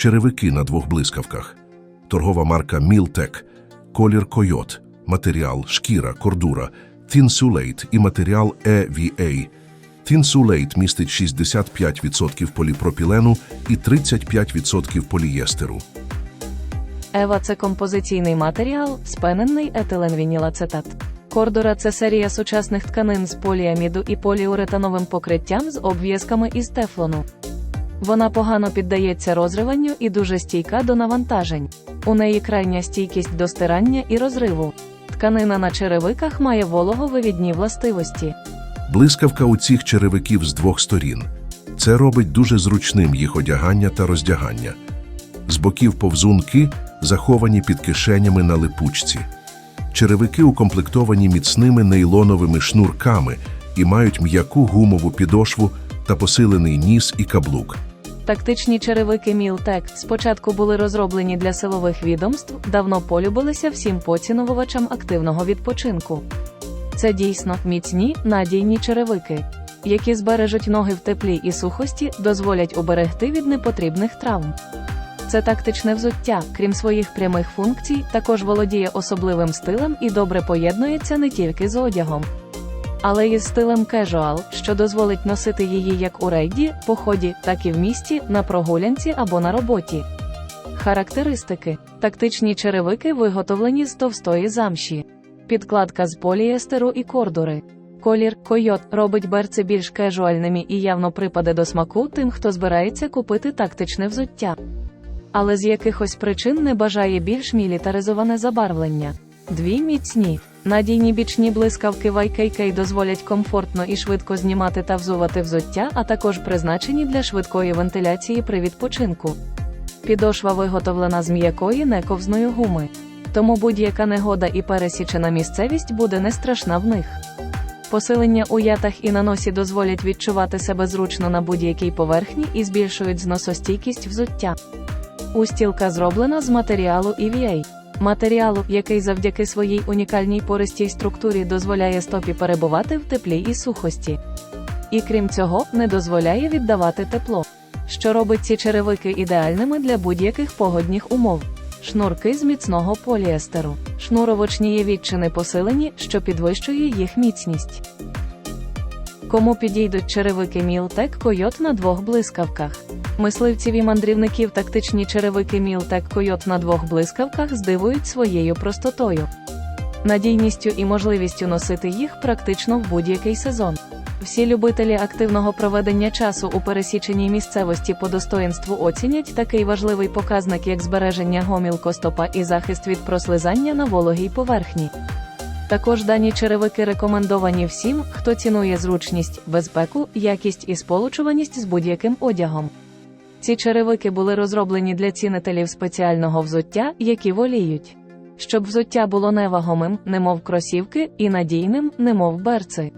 черевики на двох блискавках, торгова марка Мілтек, колір койот, матеріал шкіра, кордура, Тінсулейт і матеріал EVA. Тінсулейт містить 65% поліпропілену і 35% полієстеру. Ева це композиційний матеріал, спенений етиленвінілацетат. Кордора це серія сучасних тканин з поліаміду і поліуретановим покриттям з обв'язками із тефлону. Вона погано піддається розриванню і дуже стійка до навантажень. У неї крайня стійкість до стирання і розриву. Тканина на черевиках має вологовивідні властивості. Блискавка у цих черевиків з двох сторін. Це робить дуже зручним їх одягання та роздягання. З боків повзунки заховані під кишенями на липучці. Черевики укомплектовані міцними нейлоновими шнурками і мають м'яку гумову підошву та посилений ніс і каблук. Тактичні черевики Мілтек спочатку були розроблені для силових відомств, давно полюбилися всім поціновувачам активного відпочинку. Це дійсно міцні, надійні черевики, які збережуть ноги в теплі і сухості, дозволять уберегти від непотрібних травм. Це тактичне взуття, крім своїх прямих функцій, також володіє особливим стилем і добре поєднується не тільки з одягом, але й з стилем casual, що дозволить носити її як у рейді, поході, так і в місті, на прогулянці або на роботі. Характеристики: тактичні черевики виготовлені з товстої замші, підкладка з поліестеру і кордури. Колір койот робить берці більш кежуальними і явно припаде до смаку тим, хто збирається купити тактичне взуття. Але з якихось причин не бажає більш мілітаризоване забарвлення. Дві міцні. Надійні бічні блискавки YKK дозволять комфортно і швидко знімати та взувати взуття, а також призначені для швидкої вентиляції при відпочинку. Підошва виготовлена з м'якої нековзної гуми. Тому будь-яка негода і пересічена місцевість буде не страшна в них. Посилення у ятах і на носі дозволять відчувати себе зручно на будь-якій поверхні і збільшують зносостійкість взуття. Устілка зроблена з матеріалу EVA. Матеріалу, який завдяки своїй унікальній пористій структурі дозволяє стопі перебувати в теплі і сухості. І крім цього, не дозволяє віддавати тепло, що робить ці черевики ідеальними для будь-яких погодних умов. Шнурки з міцного поліестеру. Шнуровочні відчини посилені, що підвищує їх міцність. Кому підійдуть черевики Мілтек Койот на двох блискавках? Мисливців і мандрівників тактичні черевики Мілтек Койот на двох блискавках здивують своєю простотою, надійністю і можливістю носити їх практично в будь-який сезон. Всі любителі активного проведення часу у пересіченій місцевості по достоїнству оцінять такий важливий показник, як збереження гомілкостопа і захист від прослизання на вологій поверхні. Також дані черевики рекомендовані всім, хто цінує зручність, безпеку, якість і сполучуваність з будь-яким одягом. Ці черевики були розроблені для цінителів спеціального взуття, які воліють, щоб взуття було невагомим, немов кросівки, і надійним, немов берци.